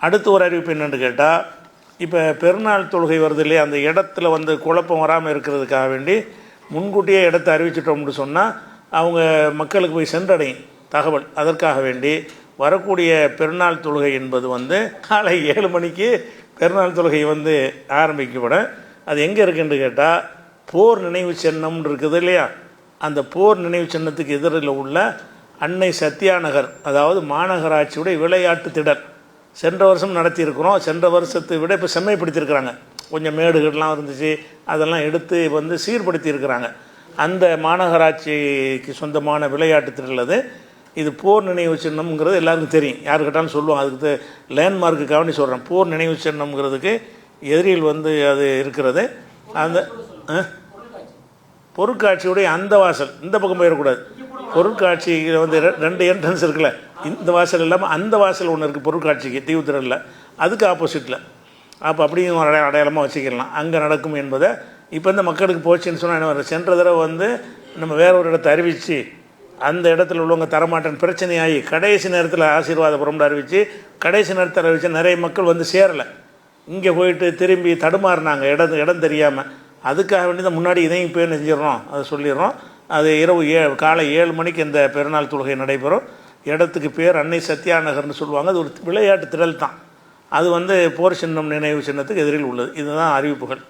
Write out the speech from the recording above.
அடுத்து ஒரு அறிவிப்பு என்னென்னு கேட்டால் இப்போ பெருநாள் தொழுகை வருது இல்லையா? அந்த இடத்துல வந்து குழப்பம் வராமல் இருக்கிறதுக்காக வேண்டி முன்கூட்டியே இடத்த அறிவிச்சிட்டோம்னு சொன்னால் அவங்க மக்களுக்கு போய் சென்றடையும் தகவல். அதற்காக வேண்டி வரக்கூடிய பெருநாள் தொழுகை என்பது வந்து காலை ஏழு மணிக்கு பெருநாள் தொழுகை வந்து ஆரம்பிக்கப்படும் அது எங்கே இருக்குன்னு கேட்டால் போர் நினைவு சின்னம்னு இருக்குது இல்லையா? அந்த போர் நினைவு சின்னத்துக்கு எதிரில் உள்ள அன்னை சத்யா நகர் அதாவது மாநகராட்சியுடைய விளையாட்டு திடல் சென்ற வருஷம் நடத்தியிருக்கிறோம். சென்ற வருஷத்தை விட இப்போ செம்மைப்படுத்தியிருக்கிறாங்க. கொஞ்சம் மேடுகள்லாம் இருந்துச்சு அதெல்லாம் எடுத்து வந்து சீர்படுத்தியிருக்கிறாங்க. அந்த மாநகராட்சிக்கு சொந்தமான விளையாட்டு திருள்ளது இது போர் நினைவு சின்னம்ங்கிறது எல்லாருக்கும் தெரியும். யார் கேட்டாலும் சொல்லுவோம் அதுக்கு லேண்ட்மார்க்கு கவனி சொல்கிறேன் போர் நினைவு சின்னம்ங்கிறதுக்கு எதிரில் வந்து அது இருக்கிறது. அந்த பொருட்காட்சியுடைய அந்த வாசல். இந்த பக்கம் போயிடக்கூடாது. பொருட்காட்சியில் வந்து ரெ- ரெண்டு என்ட்ரன்ஸ் இருக்குல்ல. இந்த வாசல் இல்லாமல் அந்த வாசல் ஒன்று இருக்குது பொருட்காட்சிக்கு தீவுத்திரலில் அதுக்கு ஆப்போசிட்டில் அப்போ அப்படியும் ஒரு அடைய- அடையாளமாக வச்சுக்கலாம் அங்கே நடக்கும் என்பதை இப்போ இந்த மக்களுக்கு போச்சுன்னு சொன்னால் என்ன சென்ற தடவை வந்து நம்ம வேற ஒரு இடத்தை அறிவித்து அந்த இடத்துல உள்ளவங்க தரமாட்டேன் பிரச்சனையாகி கடைசி நேரத்தில் ஆசீர்வாதபுரம்னு அறிவித்து கடைசி நேரத்தில் அறிவித்து நிறைய மக்கள் வந்து சேரலை. இங்கே போயிட்டு திரும்பி தடுமாறினாங்க. இடம் இடம் தெரியாமல் அதுக்காக வேண்டி தான் முன்னாடி இதையும் போய் செஞ்சிடறோம் அதை சொல்லிடுறோம். அது இரவு ஏ காலை ஏழு மணிக்கு இந்த பெருநாள் தொழுகை நடைபெறும். இடத்துக்கு பேர் அன்னை சத்யா நகர்னு சொல்லுவாங்க. அது ஒரு விளையாட்டு திடல் தான். அது வந்து போர் சின்னம் நினைவு சின்னத்துக்கு எதிரில் உள்ளது. இதுதான் அறிவிப்புகள்.